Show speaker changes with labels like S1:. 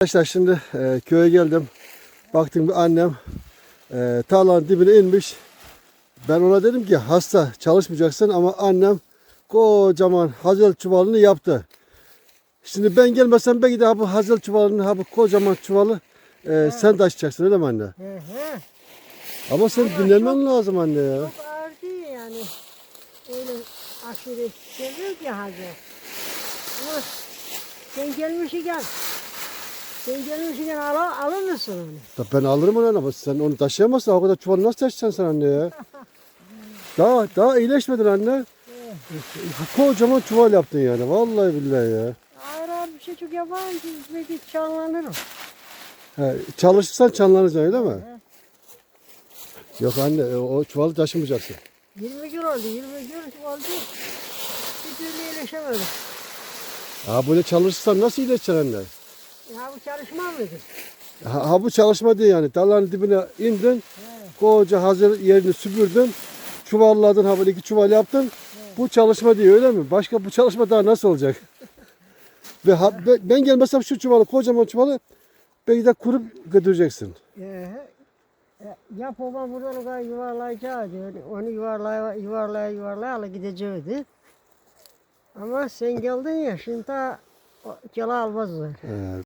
S1: Arkadaşlar şimdi e, köye geldim. Baktım bir annem e, tarlanın dibine inmiş. Ben ona dedim ki hasta çalışmayacaksın ama annem kocaman hazır çuvalını yaptı. Şimdi ben gelmesem belki de ha bu hazır çuvalını ha bu kocaman çuvalı e, sen taşıyacaksın öyle mi anne?
S2: Hı hı.
S1: Ama sen dinlenmen lazım anne ya.
S2: Çok ağır değil yani. Öyle aşırı seviyor ki hazır. Ama sen gelmişken sen gelmişken al, alır mısın onu?
S1: Da ben alırım onu ama sen onu taşıyamazsın. O kadar çuvalı nasıl taşıyacaksın sen anne ya? Daha daha iyileşmedin anne. Kocaman çuval yaptın yani. Vallahi billahi ya.
S2: Ağır ağır bir şey çok yapayım ki belki çallanırım.
S1: He, çalışırsan çanlanacaksın öyle mi? Yok anne o çuvalı taşımayacaksın.
S2: 20 gün oldu, 20 gün oldu. Bir türlü iyileşemedim.
S1: Ha böyle çalışırsan nasıl iyileşeceksin anne?
S2: Ya bu çalışma mıydı?
S1: Ha, ha bu çalışma değil yani. Dalların dibine indin. Koca hazır yerini süpürdün. Çuvalladın ha böyle iki çuval yaptın. Bu çalışma değil öyle mi? Başka bu çalışma daha nasıl olacak? Ve ha- be- ben gelmesem şu çuvalı kocaman çuvalı belki de kurup götüreceksin.
S2: Ee, e, ya babam buradan kadar yuvarlayacaktı. Onu yuvarlaya yuvarlaya yuvarlaya gidecekti. Ama sen geldin ya şimdi daha gele almazlar.
S1: Ee,